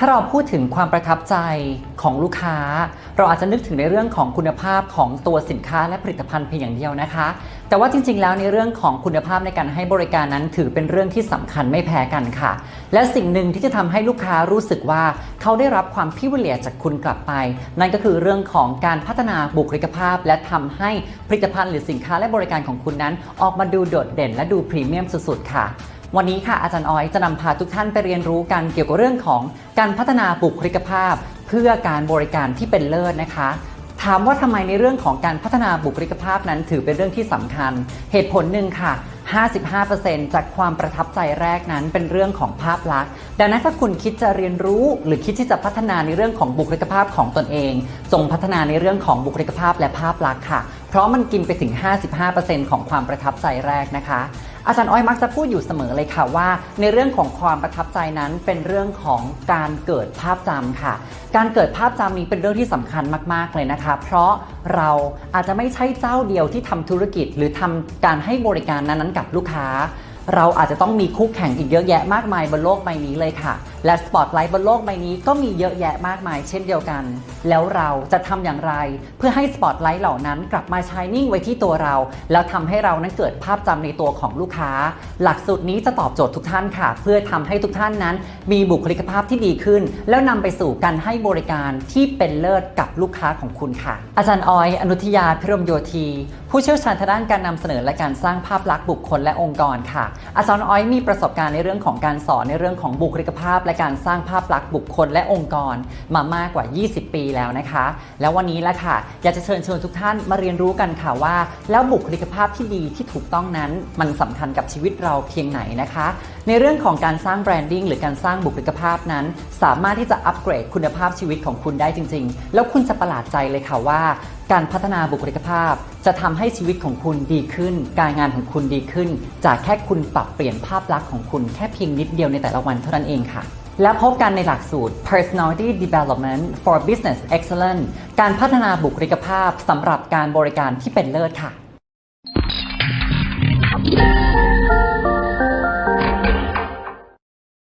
ถ้าเราพูดถึงความประทับใจของลูกค้า เราอาจจะนึกถึงในเรื่องของคุณภาพของตัวสินค้าและผลิตภัณฑ์เพียงอย่างเดียวนะคะ แต่ว่าจริง ๆ แล้วในเรื่องของคุณภาพในการให้บริการนั้นถือเป็นเรื่องที่สำคัญไม่แพ้กันค่ะ และสิ่งหนึ่งที่จะทำให้ลูกค้ารู้สึกว่าเขาได้รับความพิเวเลียจากคุณกลับไป นั่นก็คือเรื่องของการพัฒนาบุคลิกภาพ และทำให้ผลิตภัณฑ์หรือสินค้าและบริการของคุณนั้น ออกมาดูโดดเด่น และดูพรีเมียมสุดๆค่ะ วันนี้ค่ะอาจารย์ออยจะนำพาทุกท่านไปเรียนรู้กันเกี่ยวกับเรื่องของการพัฒนาบุคลิกภาพ เพื่อการบริการที่เป็นเลิศนะคะถามว่าทำไมในเรื่องของการพัฒนาบุคลิกภาพนั้นถือเป็นเรื่องที่สำคัญ เหตุผลหนึ่งค่ะ 55%จากความประทับใจแรกนั้นเป็นเรื่องของภาพลักษณ์ ดังนั้นถ้าคุณคิดจะเรียนรู้ หรือคิดที่จะพัฒนาในเรื่องของบุคลิกภาพของตนเอง จงพัฒนาในเรื่องของบุคลิกภาพและภาพลักษณ์ค่ะ เพราะมันกินไปถึง 55%ของความประทับใจแรกนะคะ อาจารย์อ้อยมักจะพูดอยู่เสมอเลยค่ะว่า ในเรื่องของความประทับใจนั้นเป็นเรื่องของการเกิดภาพจำค่ะ การเกิดภาพจำนี้เป็นเรื่องที่สำคัญมาก ๆ เลยนะคะ เพราะเราอาจจะไม่ใช่เจ้าเดียวที่ทำธุรกิจ หรือทำการให้บริการนั้นๆกับลูกค้า เราอาจจะต้องมีคู่แข่งอีกเยอะแยะมากมายบนโลกใบนี้เลยค่ะ และสปอตไลท์บนโลกใบนี้ก็มีเยอะแยะมากมายเช่นเดียวกัน แล้วเราจะทำอย่างไร เพื่อให้สปอตไลท์เหล่านั้นกลับมาชายนิ่งไว้ที่ตัวเรา แล้วทำให้เรานั้นเกิดภาพจำในตัวของลูกค้า หลักสูตรนี้จะตอบโจทย์ทุกท่านค่ะ เพื่อทำให้ทุกท่านนั้น มีบุคลิกภาพที่ดีขึ้น แล้วนำไปสู่การให้บริการที่เป็นเลิศกับลูกค้าของคุณค่ะ อาจารย์ออยอนุทยาพิรมโยธี ผู้เชี่ยวชาญทางด้านการนำเสนอและการสร้างภาพลักษณ์บุคคลและองค์กรค่ะอาจารย์ออยมีประสบการณ์ในเรื่องของการสอนในเรื่องของบุคลิกภาพ และการสร้างภาพลักษณ์บุคคลและองค์กรมามากกว่า 20 ปีแล้วนะคะ แล้ววันนี้ละค่ะ อยากจะเชิญชวนทุกท่านมาเรียนรู้กันค่ะว่า แล้วบุคลิกภาพที่ดีที่ถูกต้องนั้น มันสำคัญกับชีวิตเราเพียงไหนนะคะ ในเรื่องของการสร้างแบรนดิ้งหรือการสร้างบุคลิกภาพนั้น สามารถที่จะอัปเกรดคุณภาพชีวิตของคุณได้จริง ๆ แล้วคุณจะประหลาดใจเลยค่ะว่า การพัฒนาบุคลิกภาพ จะทำให้ชีวิตของคุณดีขึ้น การงานของคุณดีขึ้น จากแค่คุณปรับเปลี่ยนภาพลักษณ์ของคุณแค่เพียงนิดเดียวในแต่ละวันเท่านั้นเองค่ะ แล้วพบกันในหลักสูตร Personality Development for Business Excellence การพัฒนาบุคลิกภาพสำหรับการบริการที่เป็นเลิศค่ะ